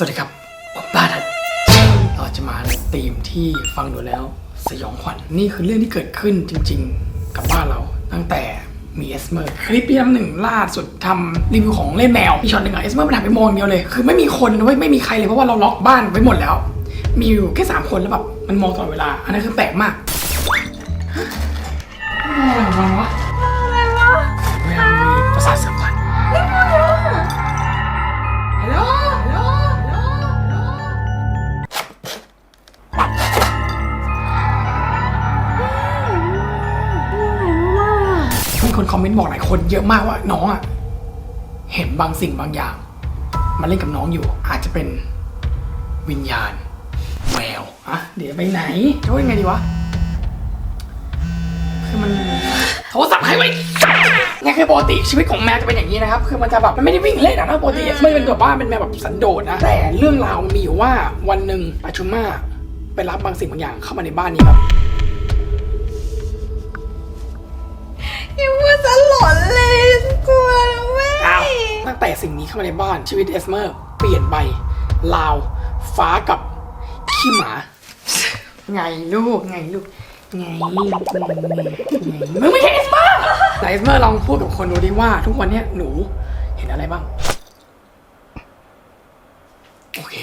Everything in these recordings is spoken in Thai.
สวัสดีครับผมบ้านครับเราจะมาในธีมที่ฟังดูแล้วสยองขวัญนี่คือเรื่องที่เกิดขึ้นจริงๆ กับบ้านเราตั้งแต่มีเอสเมอร์คลิปที่ทำหนึ่งล่าสุดทำรีวิวของเล่นแมวพี่ช็อตหนึ่งอะเอสเมอร์มันถ่ายไปมองเดียวเลย คือไม่มีคนเว้ยไม่มีใครเลยเพราะว่าเราล็อกบ้านไว้หมดแล้ว มีอยู่แค่สามคนแล้วแบบมันมองตลอดเวลา อันนั้นคือแปลกมากอะไรของมันวะอะไร นคอมเมนต์บอกหลายคนเยอะมากว่าน้องอะเห็นบางสิ่งบางอย่าง มาเล่นกับน้องอยู่ อาจจะเป็นวิญญาณแววอะเดี๋ยวไปไหนจะว่ายังไงดีวะคือมันโทรศัพท์ใครไว้นี่คือปกติชีวิตของแมวจะเป็นอย่างนี้นะครับ คือมันจะแบบมันไม่ได้วิ่งเล่นอะนะปกติไม่เป็นแบบว่าเป็นแมวแบบสันโดษนะ แต่เรื่องราวมันมีอยู่ว่าวันหนึ่งอาชุม่าไปรับบางสิ่งบางอย่างเข้ามาในบ้านนี้ครับ กลัวนะเว้อ้าวยตั้งแต่สิ่งนี้เข้ามาในบ้านชีวิตเอสเมอร์ เปลี่ยนไปลาว ฟ้ากับขี้หมา ไงลูกไงลูกไงไงไงมึงไม่ใช่เอสเมอร์ไหนเอสเมอร์ลองพูดกับคนดูดิว่าทุกวันเนี้ยหนูเห็นอะไรบ้าง โอเค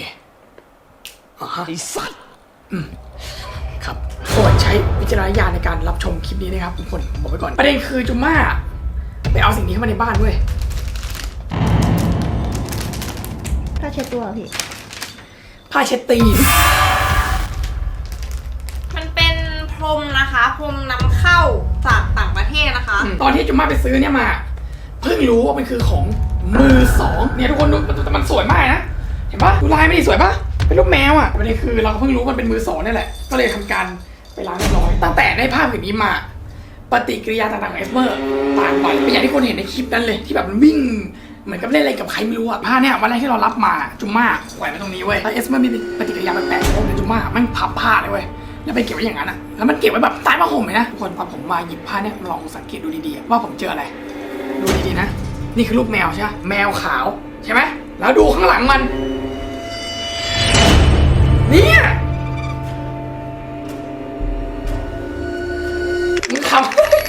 อ่าฮะไอสัตว์อืมครับโปรดใช้วิจารณญาณในการรับชมคลิปนี้นะครับทุกคนบอกไว้ก่อน ประเด็นคือจุม่า ไปเอาสิ่งนี้เข้ามาในบ้านเว้ยถ้าเช็ดตัวพี่ ผ้าเช็ดตีนมันเป็นพรมนะคะ พรมนำเข้าจากต่างประเทศนะคะ ตอนที่จุม่าไปซื้อเนี่ยมาเพิ่งรู้ว่ามันคือของมือสองเนี่ยทุกคนดูแต่มันสวยมากนะเห็นปะดูลายไม่ดีสวยปะเป็นรูปแมวอะประเด็นคือเราก็เพิ่งรู้ว่ามันเป็นมือสองนี่แหละก็เลยทำการไปล้างเรียบร้อยตั้งแต่ได้ภาพผืนนี้มา ปฏิกิริยาต่างๆของเอสเมอร์ต่างไปเป็นอย่างที่คนเห็นในคลิปนั้นเลยที่แบบมันวิ่งเหมือนกับเล่นอะไรกับใครไม่รู้อะผ้าเนี่ยวันแรกที่เรารับมาจุมม่าแขวนไว้ตรงนี้เว้ยแล้วเอสเมอร์มีปฏิกิริยาแปลกๆโอ้ยจุมม่ามันพับผ้าเลยเว้ยแล้วไปเก็บไว้อย่างนั้นอะแล้วมันเก็บไว้แบบใต้ผ้าห่มเลยนะทุกคนพอผมมาหยิบผ้าเนี่ยลองสังเกตดูดีๆว่าผมเจออะไร ดูดีๆนะ นี่คือรูปแมวใช่ไหมแมวขาวใช่ไหมแล้วดูข้างหลังมัน เนี่ย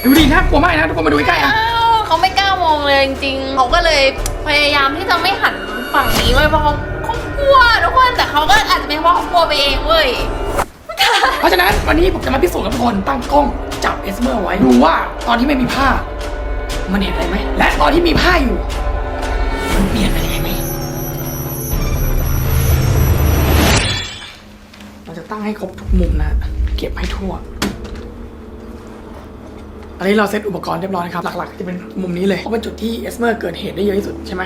ดูดิน่ากลัวมากนะทุกคนมาดูใกล้ๆอะ อ้าวเขาไม่กล้ามองเลยจริงๆเขาก็เลยพยายามที่จะไม่หันฝั่งนี้ไว้ยเพราะเขาเขากลัวทุกคนแต่เขาก็อาจจะเป็นเพราะเขากลัวไปเองเว้ย เพราะฉะนั้นวันนี้ผมจะมาพิสูจน์กับทุกคนตั้งกล้องจับเอสเมอร์ไว้ดูว่าตอนที่ไม่มีผ้า มันเห็นอะไรไหมและตอนที่มีผ้าอยู่ มันเปลี่ยนไปยังไงไหมเราจะตั้งให้ครบทุกมุมนะ เก็บให้ทั่ว อันนี้เราเซตอุปกรณ์เรียบร้อยนะครับ หลักๆ จะเป็นมุมนี้เลยเพราะเป็นจุดที่เอสเมอร์เกิดเหตุได้เยอะที่สุดใช่ไหม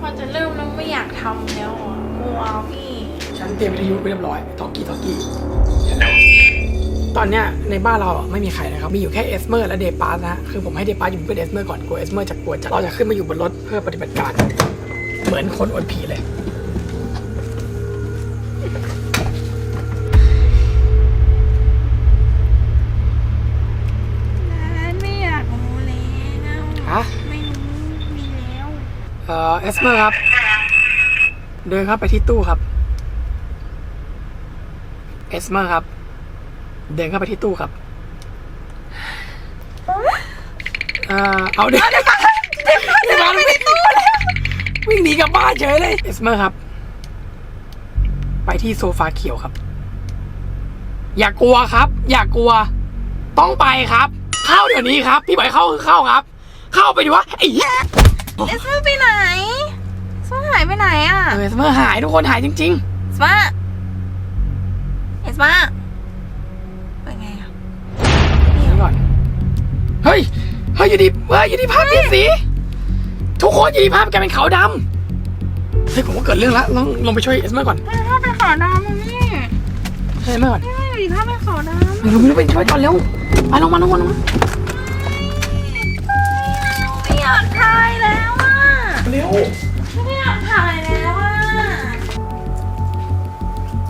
พอจะเริ่มแล้วไม่อยากทำแล้วอะกลัวพี่ฉันเตรียมวิทยุไว้เรียบร้อยทอกกี้ทอกกี้ตอนเนี้ยในบ้านเราอะไม่มีใครนะครับ มีอยู่แค่เอสเมอร์และเดปาร์นะ คือผมให้เดปาร์อยู่เป็นเพื่อนเอสเมอร์ก่อนกลัวเอสเมอร์จะกลัวจัดเราจะขึ้นมาอยู่บนรถเพื่อปฏิบัติการ เหมือนคนอดผีเลย อ่อเอสเมอร์ครับ เดินครับไปที่ตู้ครับเอสเมอร์ครับ เดินเข้าไปที่ตู้ครับเอ่อเอาเดินเดินมาไปที่ตู้เลยวิ่งหนีกลับบ้านเฉยเลยเอสเมอร์ครับ ไปที่โซฟาเขียวครับ อย่ากลัวครับ อย่ากลัว ต้องไปครับ เข้าเดี๋ยวนี้ครับ พี่บอกให้เข้าเข้าครับ เข้าไปดิวะไอ้ เหี้ยเอสมาไปไหนสมาหายไปไหนอะเออเสมอหายทุกคนหายจริงสมาเอสมาไปไงอะๆเดี๋ยวก่อนเฮ้ยเฮ้ยอยู่ดีเฮ้ยอยู่ดีภาพเปลี่ยนสีทุกคนอยู่ดีภาพกลายเป็นขาวดำเฮ้ยผมว่าเกิดเรื่องแล้วลองลงไปช่วยเอสเมอร์ก่อนถ้าเป็นขาวดำมันนี่ช่วยเอสเมอร์ก่อนไม่อยู่ดีถ้าเป็นขาวดลงไปลงไปช่วยก่อนเร็วมาลงมาลงมาลงมาำไม่อยากถ่ายแล้วอะเร็ว ไม่อยากถ่ายแล้วอะ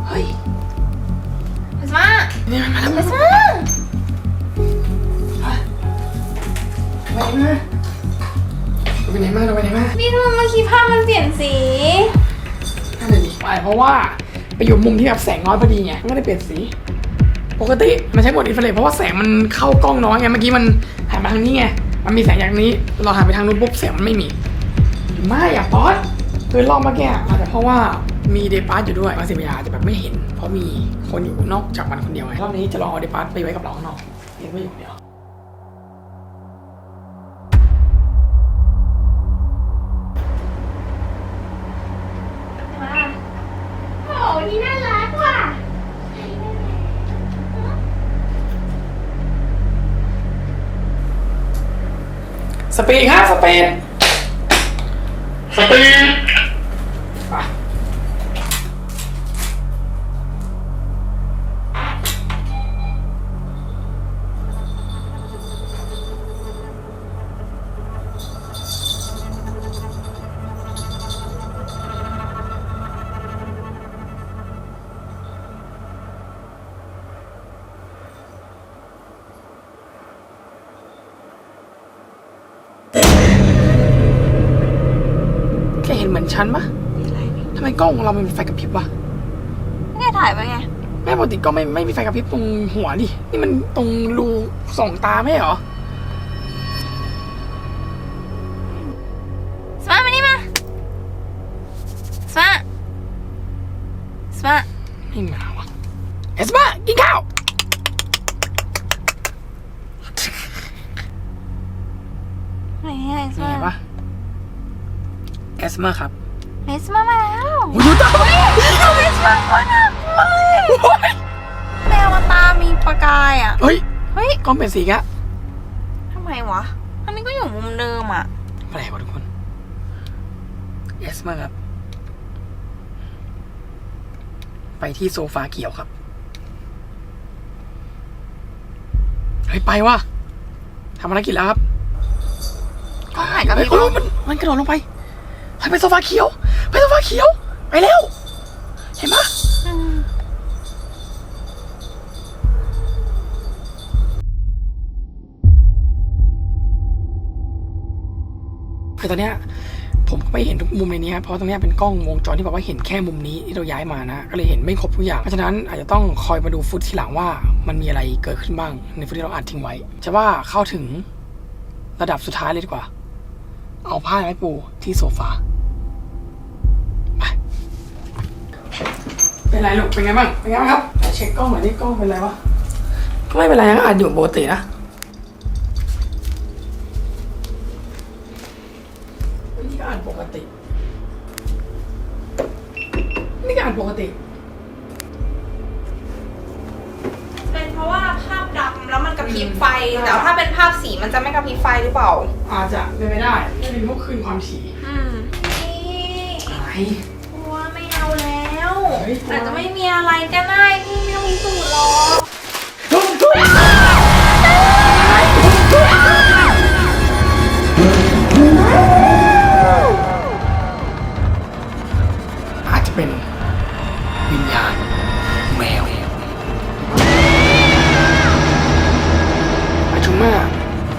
เฮ้ยเอสมานี่มันมาแล้วเอสมาไปไหนมาเราไปไหนมาพี่ทำไมเมื่อกี้ภาพมันเปลี่ยนสีเไปเพราะว่าไปอยู่มุมที่แบบแสงน้อยพอดีไงมันก็ได้เปลี่ยนสี ปกติมันใช้โหมดอินฟราเรดเพราะว่าแสงมันเข้ากล้องน้อยไงเมื่อกี้มันหันมาทางนี้ไงมันมีแสงอย่างนี้ เราหันไปทางนู้นปุ๊บแสงมันไม่มีหรือ ไม่อะป๊อตคือรอบเมื่อกี้อาจจะเพราะว่ามีเดปาร์ตอยู่ด้วยบางสิ่งบางอย่างอาจจะแบบไม่เห็น เพราะมีคนอยู่นอกจากมันคนเดียวไงรอบนี้จะลองเอาเดปาร์ตไปไว้กับเราข้างนอกเห็นว่าอยู่คนเดียวโอ้นี่น่ารักว่ะสปีดครับสปีด ส ฉันปะทำไมกล้องของเรามันมีไฟกระพริบวะไม่ได้ถ่ายไปไง แม่ปกติก็ไม่ไม่มีไฟกระพริบตรงหัวดิ นี่มันตรงรูส่องตาไม่ใช่เหรอ สมามานี่มา สมาสมาไม่มาวะเอสมากินข้าว ไหนไอ้สนี่มาเห็นปะเอสมาครับ ไอ้สมามาแล้วโอ้ยดูตาไปไอ้สมาคตรน่ากลัวเลยแมวมันตามีประกายอะ เฮ้ยเฮ้ยกล้องเป็นสีกะทำไมวะ อันนี้ก็อยู่มุมเดิมอะแปลกว่ะทุกคนเอสมาครับ ไปที่โซฟาเขียวครับ เฮ้ย ไปว่ะทำภารกิจแล้วครับกล้องถ่ายกับเฮ้ยพี่โอ้ยมันมันกระโดดลงไปเฮ้ยไปโซฟาเขียว ไปโซฟาเขียว ไปเร็ว เห็นปะคือตอนเนี้ยผมก็ไม่เห็นทุกมุมในนี้ครับเพราะตรงเนี้ยเป็นกล้องวงจรที่บอกว่าเห็นแค่มุมนี้ที่เราย้ายมานะ ก็เลยเห็นไม่ครบทุกอย่าง เพราะฉะนั้นอาจจะต้องคอยมาดูฟุตทีหลังว่ามันมีอะไรเกิดขึ้นบ้างในฟุตที่เราอัดทิ้งไว้จะว่าเข้าถึงระดับสุดท้ายเลยดีกว่า เอาผ้าไม้ปูที่โซฟา ไป เป็นไรลูก เป็นไงบ้าง เป็นไงบ้างครับ เช็คกล้องหน่อยนี่กล้องเป็นไรวะก็ไม่เป็นไรนะอัดอยู่ปกตินะ นี่ก็อ่านปกติ นี่ก็อ่านปกติ เป็นเพราะว่าภาพดำแล้วมันกระพริบไฟแต่ว่าถ้าเป็นภาพสีมันจะไม่กระพริบไฟหรือเปล่าอาจจะเป็นไปได้ไม่เป็นพวกคืนความถี่อืมนี่อะไร อาจจะไม่มีอะไรก็ได้พี่ไม่ต้องพิสูจน์หรอกอาจจะเป็นวิญญาณแมวอาชุมา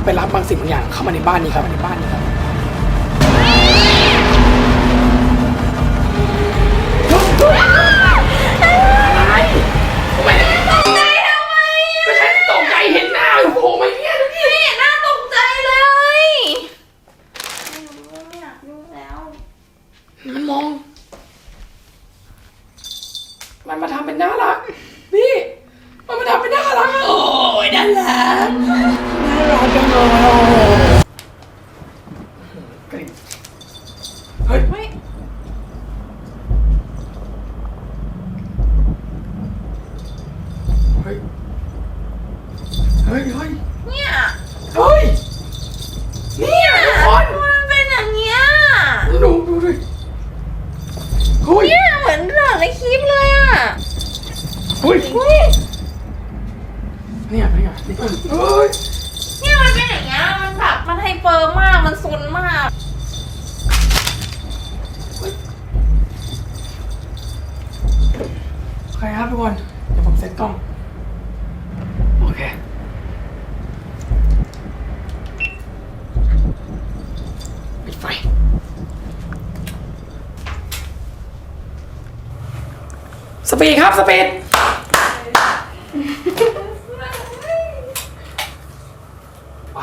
ไปรับบางสิ่งบางอย่างเข้ามาในบ้านนี้ครับในบ้านนี้ครับ กลิ่นเฮ้ย เฮ้ย เฮ้ย เฮ้ย เฮ้ย เนี่ย เฮ้ย เนี่ยทุกคน มันเป็นอย่างเงี้ย ดูดูดิเฮ้ย เนี่ยเหมือนเรื่องในคลิปเลยอะ เฮ้ย เฮ้ย เนี่ยเป็นไงนี่เป็นเฮ้ย เนี่ยมันเป็นอย่างเงี้ย มันแบบมันไฮเปอร์มาก มันซุนมาก โอเคครับทุกคน เดี๋ยวผมเซ็ตกล้อง โอเค ปิดไฟ สปีดครับสปีดไป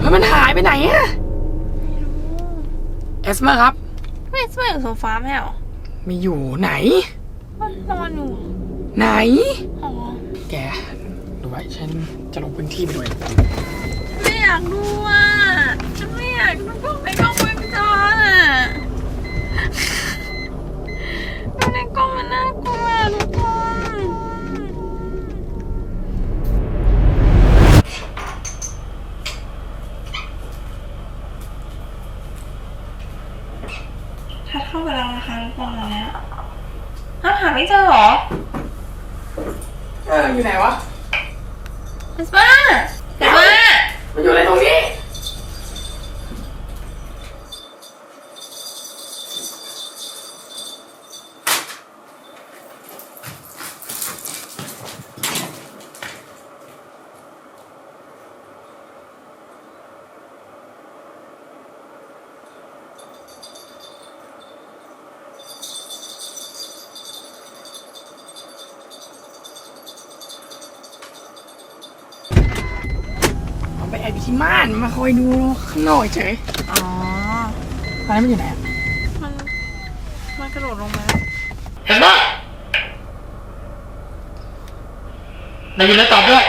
เฮ้ยมันหายไปไหนอะเอสมาครับ ไม่ไม่อยู่โซฟาไม่เหรอมีอยู่ไหน มันนอนอยู่ไหน อ๋อแกดูไว้ฉันจะลงพื้นที่ไปด้วย ไม่อยากดูอะฉันไม่อยากดูก็ไปกล้องวงจรอะดูในกล้องมันน่ากลัวทุกคน ทัดเข้าไปแล้วนะคะทุกคนตอนเนี้ยอ้าวหาไม่เจอเหรอ เออ อยู่ไหนวะ เอสมาเอสมา มันอยู่อะไรตรงนี้ เอาไปแอบอยู่ที่ม่า นมาคอยดูข้างนอกเฉยอ๋อตอนนั้นมันอยู่ไหนอะมันมันกระโดดลงมาเห็นปะนายอยู่แล้วตอบด้วย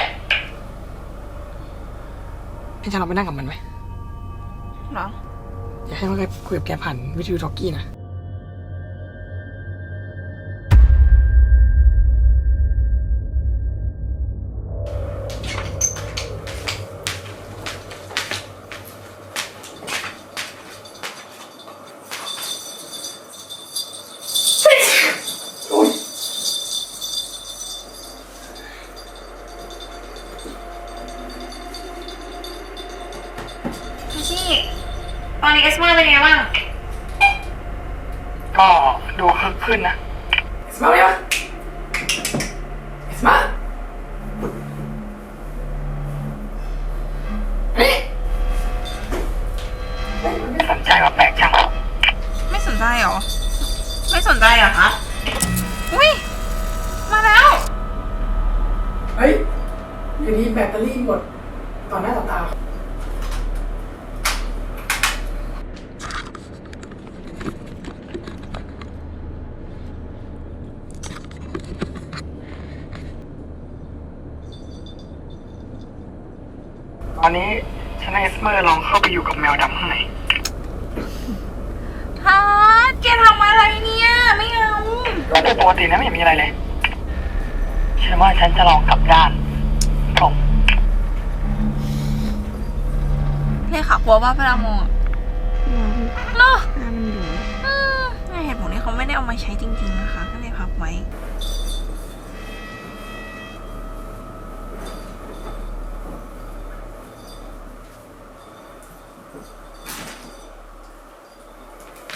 ให้ฉันเราไปนั่งกับมันไหมเหรอ อยากให้มันเคยคุยกับแกผ่านวิทยุทอกกี้นะ ก็เป็นปกตินะไม่เห็นมีอะไรเลยฉันว่าฉันจะลองกลับด้านผมเลขากลัวว่าพระรามองอะเนาะอืมในเหตุผลที่เขาไม่ได้เอามาใช้จริง ๆ นะคะ ก็เลยพับไว้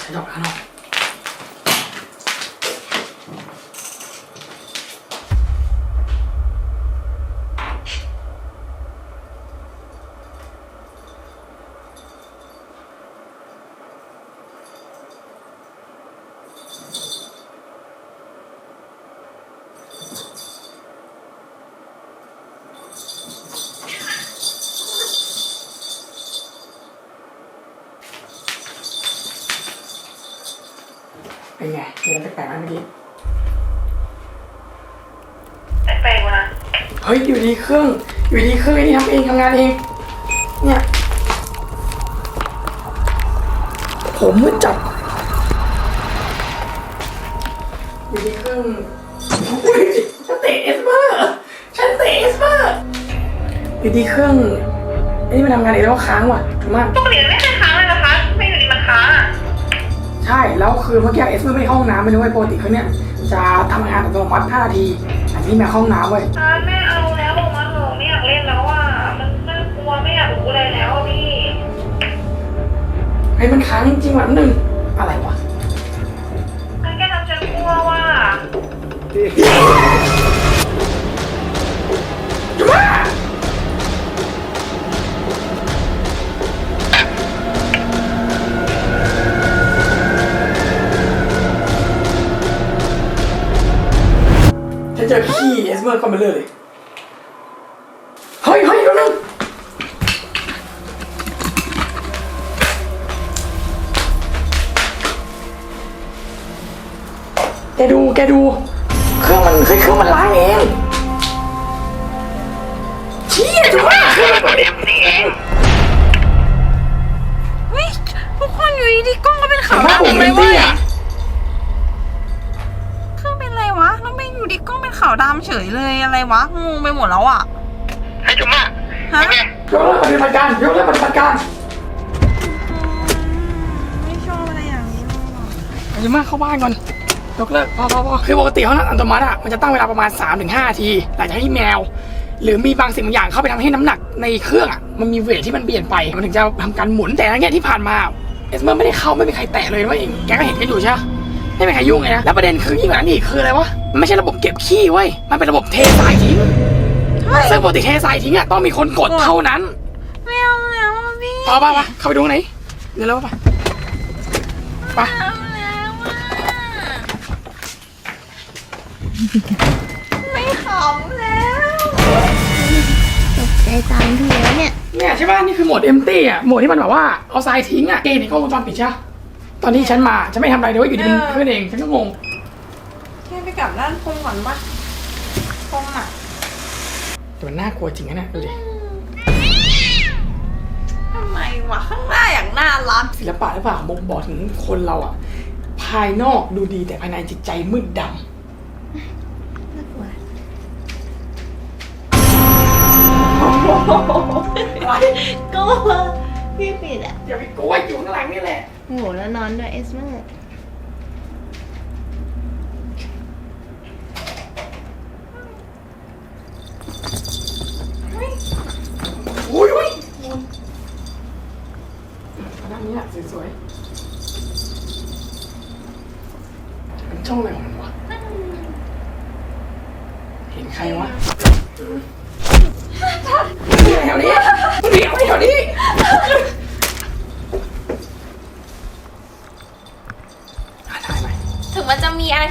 ฉันจะออกข้างนอก ปลกๆไหมเมื่อกี้แปลกๆนะเฮ้ยอยู่ดีเครื่อง อยู่ดีเครื่องไอ้นี่ทำเองทำงานเอง เนี่ยผมมืดจัดอยู่ดีเครื่องอุ๊ยฉันเตะเอสเมอร์ฉันเตะเอสเมอร์อยู่ดีเครื่องอันนี้มันทำงานเองแล้วก็ค้างว่ะถูกมากปกติมันไม่เคย ใช่แล้วคือเมื่อกี้เอสเมื่อไม่เข้าห้องน้ำไม่รู้ว่าปกติเขาเนี่ยจะทำงานอัตโนมัติ5นาทีอันนี้แม่เข้าห้องน้ำเว้ยอ่าแม่เอาแล้วลงมาเถอะไม่อยากเล่นแล้วอะมันน่ากลัวไม่อยากรู้อะไรแล้วอะพี่ไอ้ยมันค้างจริงๆว่ะนิดนึงอะไรวะมันแค่ทำฉันกลัวว่ะ ขี้เอสเมอร์ก็มาเลยเฮ้ยเฮ้ยเดี๋ยวนึงแกดูแกดู เครื่องมันเฮ้ยเครื่องมันล้างเองเชี่ยถูกว่าเครื่องมันเปิดเองนี่เองเฮ้ยทุกคนอยู่ดีๆกล้องก็เป็นแต่ขาวว่าดำผมเองเลเป็นยเว้ที่ย อะ เครื่องเป็นไรวะแล้วไม่อยู่ดีกล้องเป็น ขาวดำเฉยเลยอะไรวะงงไปหมดแล้วอะให้จุ๊บมาฮะโอเคยกเลิกปฏิบัติการยกเลิกปฏิบัติการไม่ชอบอะไรอย่างนี้เลยว่ะเอาเยอะมากเข้าบ้านก่อนยกเลิกพอพอพอคือปกติเขาอัตโนมัติอะมันจะตั้งเวลาประมาณ 3-5นาทีหลังจากที่แมว หรือมีบางสิ่งบางอย่างเข้าไปทำให้น้ำหนักในเครื่องอะมันมีเวทที่มันเปลี่ยนไปมันถึงจะทำการหมุนแต่อันเนี้ยที่ผ่านมาเอสเมอร์ไม่ได้เข้าไม่มีใครแตะเลยว่าเองแกก็เห็นกันอยู่ใช่ไหม ไม่มีใครยุ่งเลยนะ แล้วประเด็นคือยิ่งกว่านั้นอีกคืออะไรวะ มันไม่ใช่ระบบเก็บขี้เว้ย มันเป็นระบบเททรายทิ้งซึ่งปกติเททรายทิ้งอะต้องมีคนกดเท่านั้นไม่เอาแล้วอะพี่พอป่ะปะเข้าไปดูข้างไหนเดี๋ยวแล้วป่ะไปไม่เอาแล้วอะไม่ขำแล้วใจตามพี่แล้วเนี่ย เนี่ยใช่ป่ะนี่คือโหมดเอมตี้อะโหมดที่มันแบบว่าเอาทรายทิ้งอะเกณฑ์ในกล้องวงจรปิดใช่ปะ ตอนที่ฉันมาฉันไม่ทำอะไรเลยว่าอยู่ดีมันขึ้นเองฉันก็งงแค่ไปกลับด้านพงก่อนปะพงอะแต่มันน่ากลัวจริงนะเนี่ยดูดิทำไมวะข้างหน้าอย่างน่ารักศิลปะหรือเปล่าบ่งบอกถึงคนเราอะ ภายนอกดูดีแต่ภายในจิตใจมืดดน่ากลัวำก็พี่ปิดอะอย่าไปกลัวอยู่ข้างหลังนี่แหละ หัวแล้วนอนด้วยเอสเมอร์ อุ้ยอุ้ยด้านนี้อะสวยๆมันช่องอะไรของมันวะเห็นใครวะ มึงอยู่แถวนี้มึงอยู่แถวนี้อะถ่ายไหม ถึงมันจะมีอะ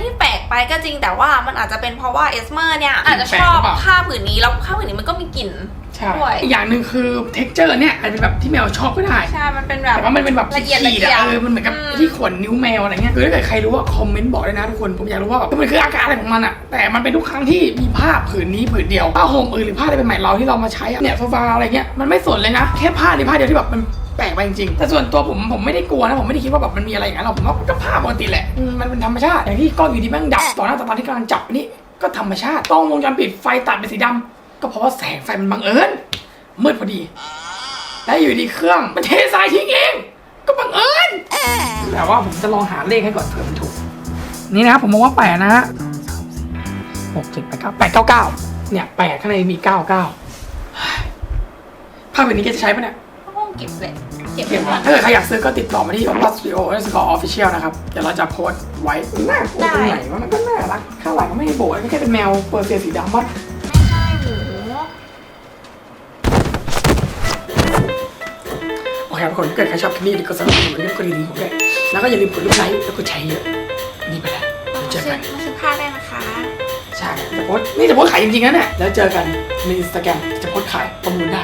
ไรที่แปลกไปก็จริงแต่ว่ามันอาจจะเป็นเพราะว่าเอสเมอร์เนี่ยอาจจะชอบแปลกหรือเปล่าผ้าผืนนี้แล้วผ้าผืนนี้มันก็มีกลิ่นใช่ด้วยอีกอย่างหนึ่งคือเท็กเจอร์เนี่ยอาจจะเป็นแบบที่แมวชอบก็ได้ใช่มันเป็นแบบแต่ว่ามันเป็นแบบละเอียดขีละดเอียอะดเออมันเหมือนกับอืมที่ขนนิ้วแมวอะไรเงี้ยคือถ้าเกิดใครรู้ว่าคอมเมนต์บอกด้วยนะทุกคนผมอยากรู้ว่าแบบมันคืออาการอะไรของมันอะแต่มันเป็นทุกครั้งที่มีผ้าผืนนี้ผืนเดียวผ้าห่มอื่นหรือผ้าอะไรเป็นใหม่เราที่เรามาใช้อะเนี่ยโซฟาอะไรเงี้ยมันไม่สนเลยนะแค่ผ้าในผ้าเดียวที่แบบมัน แปลกไปจริงๆแต่ส่วนตัวผมผมไม่ได้กลัวนะผมไม่ได้คิดว่าแบบมันมีอะไรอย่างนั้นหรอกผมว่ามันก็ผ้าปกติแหละอืมมันเป็นธรรมชาติอย่างที่กล้องอยู่ดีแม่งดับต่อหน้าต่อตาที่กำลังจับนี่ก็ธรรมชาติกล้องวงจรปิดไฟตัดเป็นสีดำก็เพราะว่าแสงไฟมันบังเอิญมืดพอดี แล้วอยู่ดีเครื่องมันเททรายทิ้งเอง ก็บังเอิญแต่ว่าผมจะลองหาเลขให้ก่อนเผื่อมันถูก นี่นะครับผมมองว่าแปดนะฮะหกเจ็ดแปดเก้าแปดเก้าเก้าเนี่ยแปดข้างในมีเก้าเก้าภาพแบบนี้แกจะใช้ปะเนี่ยห้อง เก็บเลยเก็บเก็บไว้ถ้าเกิดใครอยากซื้อก็ติดต่อมาที่ Plus Studio และสกอร์ออฟฟิเชียลนะครับ เดี๋ยวเราจะโพสต์ไว้น่ากลัวตรงไหนวะมันก็น่ารัก ข้างหลังก็ไม่ได้โบกก็แค่เป็นแมวเปอร์เซียสีดำวะไม่ใช่หมูโอเคทุกคนถ้าเกิดใครชอบคลิปนี้ก็สนับสนุนก็ดีๆผมด้วยแล้วก็อย่าลืมกดไลค์แล้วก็แชร์เยอะวันนี่ไปแล้วเดี๋ยวเจอกันมาซื้อผ้าได้นะคะใช่จะโพสต์นี่จะโพสต์ขายจริงๆนะเนี่ยแล้วเจอกันในอินสตาแกรมจะโพสต์ขายประมูลได้